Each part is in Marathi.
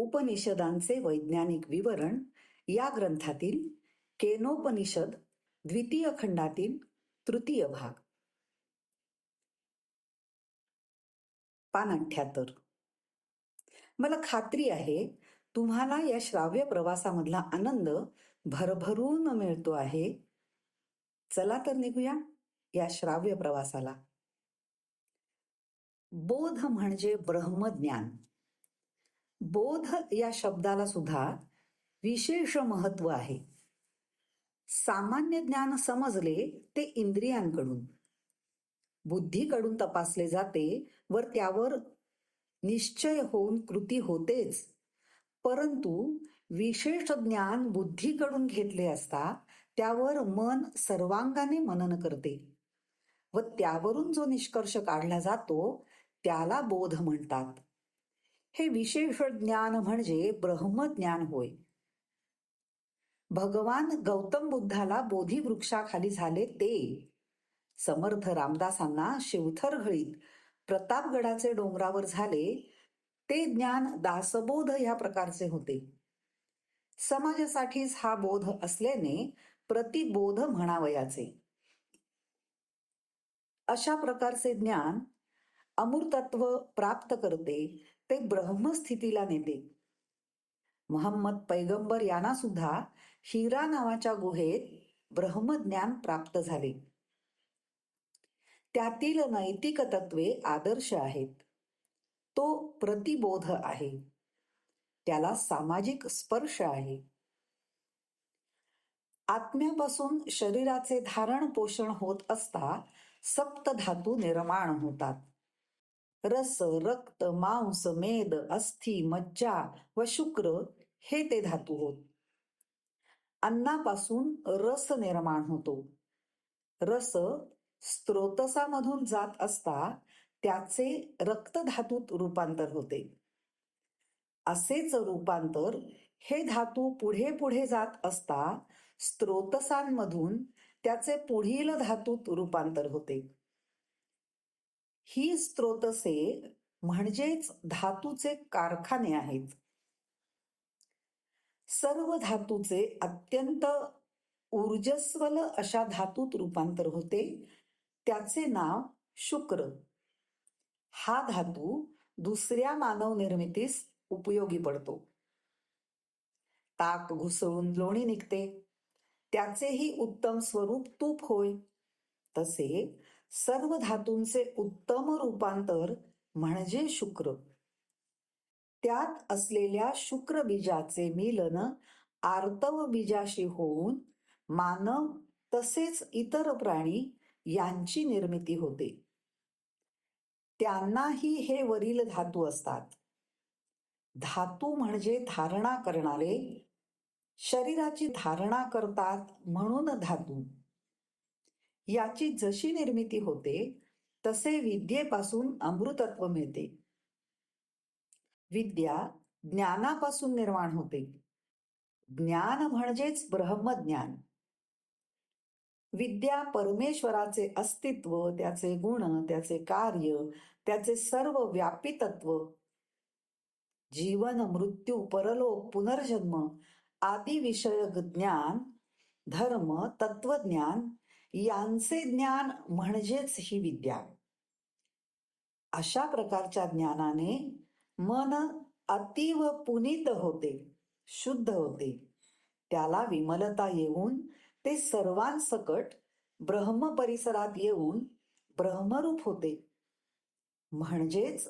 उपनिषदांचे वैज्ञानिक विवरण या ग्रंथातील केनोपनिषद द्वितीय खंडातील तृतीय भाग. पान अठ्ठ्याहत्तर मला खात्री आहे तुम्हाला या श्राव्य प्रवासामधला आनंद भरभरून मिळतो आहे. चला तर निघूया या श्राव्य प्रवासाला. बोध म्हणजे ब्रह्मज्ञान. बोध या शब्दाला सुद्धा विशेष महत्त्व आहे. सामान्य ज्ञान समजले ते इंद्रियांकडून. बुद्धीकडून तपासले जाते वर त्यावर निश्चय होऊन कृती होतेच. परंतु विशेष ज्ञान बुद्धीकडून घेतले असता त्यावर मन सर्वांगाने मनन करते व त्यावरून जो निष्कर्ष काढला जातो त्याला बोध म्हणतात. हे विशेष ज्ञान म्हणजे ब्रह्मज्ञान होय. भगवान गौतम बुद्धाला बोधी वृक्षाखाली झाले ते. समर्थ रामदासांना शिवथर घळीत प्रतापगडाचे डोंगरावर झाले. ते ज्ञान दासबोध या प्रकारचे होते. समाजासाठीच हा बोध असल्याने प्रतिबोध म्हणावयाचे. अशा प्रकारचे ज्ञान अमूर्तत्व प्राप्त करते. ते ब्रह्मस्थितीला नेते. महम्मद पैगंबर यांना सुद्धा हिरा नावाच्या गुहेत ब्रह्मज्ञान प्राप्त झाले. त्यातील नैतिक तत्वे आदर्श आहेत. तो प्रतिबोध आहे. त्याला सामाजिक स्पर्श आहे. आत्म्यापासून शरीराचे धारण पोषण होत असता सप्त धातू निर्माण होतात. रस रक्त मांस मेद अस्थि मज्जा व शुक्र हे ते धातू होत. अन्नापासून रस निर्माण होतो. रस स्त्रोतसामधून जात असता त्याचे रक्तधातूत रूपांतर होते. असेच रूपांतर हे धातू पुढे पुढे जात असता स्त्रोतसांमधून त्याचे पुढील धातूत रूपांतर होते. ही स्त्रोतसे म्हणजेच धातूचे कारखाने आहेत. सर्व धातूचे अत्यंत ऊर्जस्वल अशा धातूत रूपांतर होते. त्याचे नाव शुक्र. हा धातू दुसऱ्या मानव निर्मितीस उपयोगी पडतो. ताक घुसळून लोणी निघते. त्याचेही उत्तम स्वरूप तूप होय. तसे सर्व धातूंचे उत्तम रूपांतर म्हणजे शुक्र. त्यात असलेल्या शुक्र बीजाचे मिलन आर्तव बीजाशी होऊन मानव तसेच इतर प्राणी यांची निर्मिती होते. त्यांनाही हे वरील धातू असतात. धातू म्हणजे धारणा करणारे शरीराची धारणा करतात म्हणून धातू. याची जशी निर्मिती होते तसे विद्येपासून अमृतत्व मिळते. विद्या ज्ञानापासून निर्माण होते. ज्ञान म्हणजेच ब्रह्मज्ञान. विद्या परमेश्वराचे अस्तित्व त्याचे गुण त्याचे कार्य त्याचे सर्व व्यापितत्व. जीवन मृत्यू परलोक पुनर्जन्म आदी विषयक ज्ञान धर्म तत्वज्ञान यांचे ज्ञान म्हणजेच ही विद्या अशा प्रकारच्या ज्ञानाने मन अतीव पुनीत होते शुद्ध होते. त्याला विमलता येऊन ते सर्वांसकट ब्रह्म परिसरात येऊन ब्रह्मरूप होते. म्हणजेच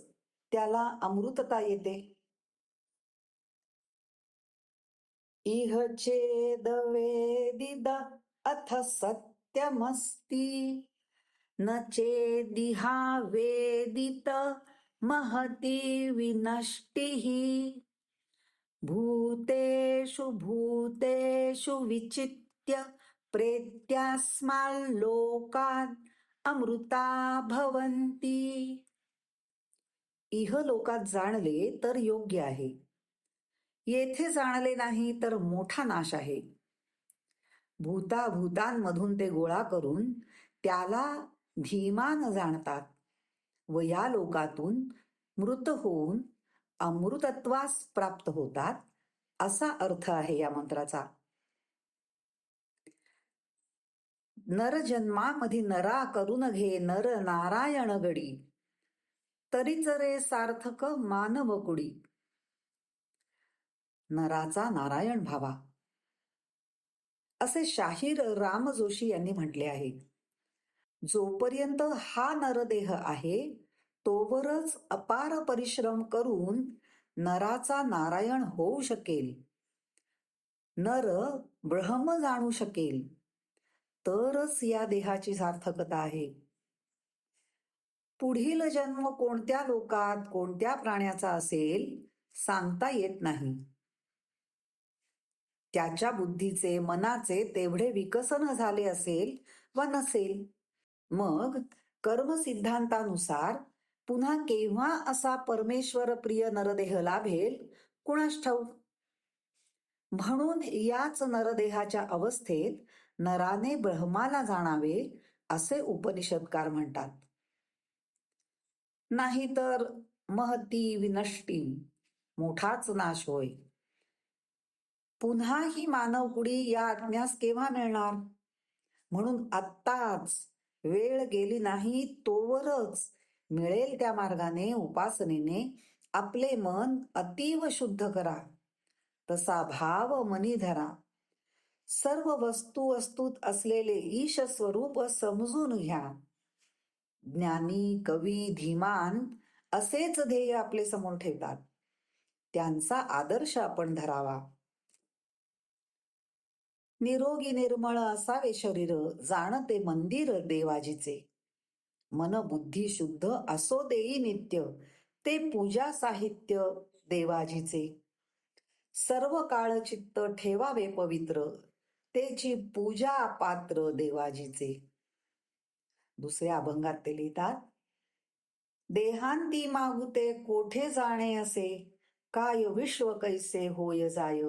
त्याला अमृतता येते. इह चेद वेदिद अथ सत्यमस्ति न चेदिहा वेदित महती विनष्टिः भूतेषु भूतेषु विचित्य प्रेत्यास्माल्लोकात् अमृता भवंती इह लोकात जाणले तर योग्य आहे. येथे जाणले नाही तर मोठा नाश आहे. भूताभूतांमधून ते गोळा करून त्याला धीमान जाणतात व या लोकातून मृत होऊन अमृतत्वास प्राप्त होतात असा अर्थ आहे या मंत्राचा. नर जन्मामध्ये नरा करून घे नर नारायण गडी. तरीच रे सार्थक मानवकुडी नराचा नारायण भावा. असे शाहीर राम जोशी यांनी म्हटले आहे. जोपर्यंत हा नरदेह आहे तोवरच अपार परिश्रम करून नराचा नारायण होऊ शकेल. नर ब्रह्म जाणू शकेल. तरच या देहाची सार्थकता आहे. पुढील जन्म कोणत्या लोकात कोणत्या प्राण्याचा असेल सांगता येत नाही. त्याच्या बुद्धीचे मनाचे तेवढे विकसन झाले असेल वा नसेल? मग कर्म सिद्धांतानुसार पुन्हा केव्हा असा परमेश्वर प्रिय नरदेह लाभेल? कुणास ठाऊ म्हणून याच नरदेहाच्या अवस्थेत नराने ब्रह्माला जाणावे असे उपनिषदकार म्हणतात. नाहीतर महती विनष्टी मोठाच नाश होय. पुन्हा ही मानव कुडी या आज्ञास केव्हा मिळणार? म्हणून आत्ताच वेळ गेली नाही तोवरच मिळेल त्या मार्गाने उपासनेने आपले मन अतीव शुद्ध करा. तसा भाव मनी धरा. सर्व वस्तू वस्तूत असलेले ईश स्वरूप समजून घ्या. ज्ञानी कवी धीमान असेच ध्येय आपले समोर ठेवतात. त्यांचा आदर्श आपण धरावा. निरोगी निर्मळ असावे शरीर जाणते मंदिर देवाजीचे. मन बुद्धी शुद्ध असो देई नित्य ते पूजा साहित्य देवाजीचे. सर्व काळ चित्त ठेवावे पवित्र तेची पूजा पात्र देवाजीचे. दुसऱ्या अभंगात ते लिहितात देहांती मागुते कोठे जाणे असे? काय विश्व कैसे होय जाय?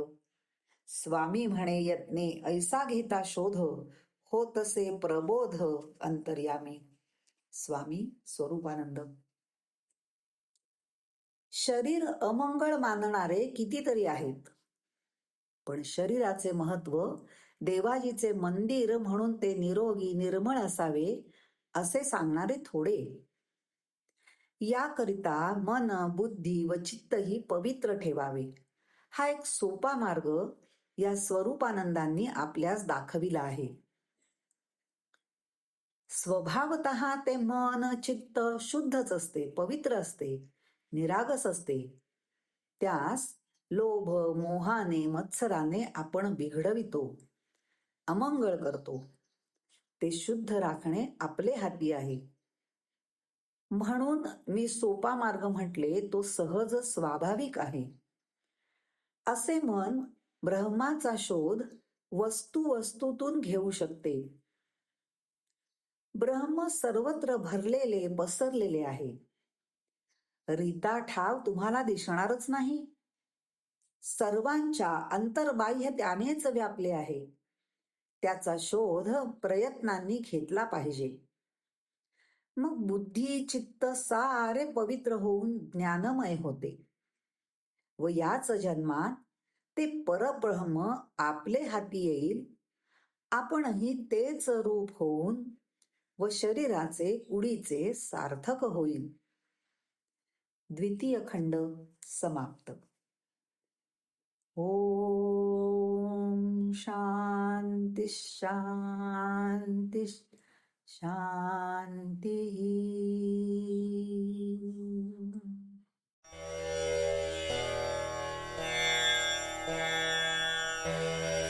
स्वामी म्हणे यत्ने ऐसा घेता शोध हो तसे प्रबोध अंतर्यामी. स्वामी स्वरूपानंद. शरीर अमंगळ मानणारे कितीतरी आहेत. पण शरीराचे महत्त्व देवाजीचे मंदिर म्हणून ते निरोगी निर्मळ असावे असे सांगणारे थोडे. याकरिता मन बुद्धी व चित्तही पवित्र ठेवावे. हा एक सोपा मार्ग या स्वरूपानंदांनी आपल्यास दाखविला आहे. स्वभावत ते मन चित्त शुद्धच असते पवित्र असते निरागस असते. त्यास लोभ मोहाने मत्सराने आपण बिघडवितो अमंगळ करतो. ते शुद्ध राखणे आपले हाती आहे. म्हणून मी सोपा मार्ग म्हटले तो सहज स्वाभाविक आहे. असे मन ब्रह्माचा शोध वस्तू वस्तूतून घेऊ शकते. ब्रह्म सर्वत्र भरलेले पसरलेले आहे. रीता ठाव तुम्हाला दिसणारच नाही. सर्वांच्या अंतर्बाह्य त्यानेच व्यापले आहे. त्याचा शोध प्रयत्नांनी घेतला पाहिजे. मग बुद्धी चित्त सारे पवित्र होऊन ज्ञानमय होते. व याच जन्मात ते परब्रह्म आपले हाती येईल. आपणही तेच रूप होऊन व शरीराचे उडीचे सार्थक होईल. द्वितीय खंड समाप्त. ओम शांती शांती शांती. Bye.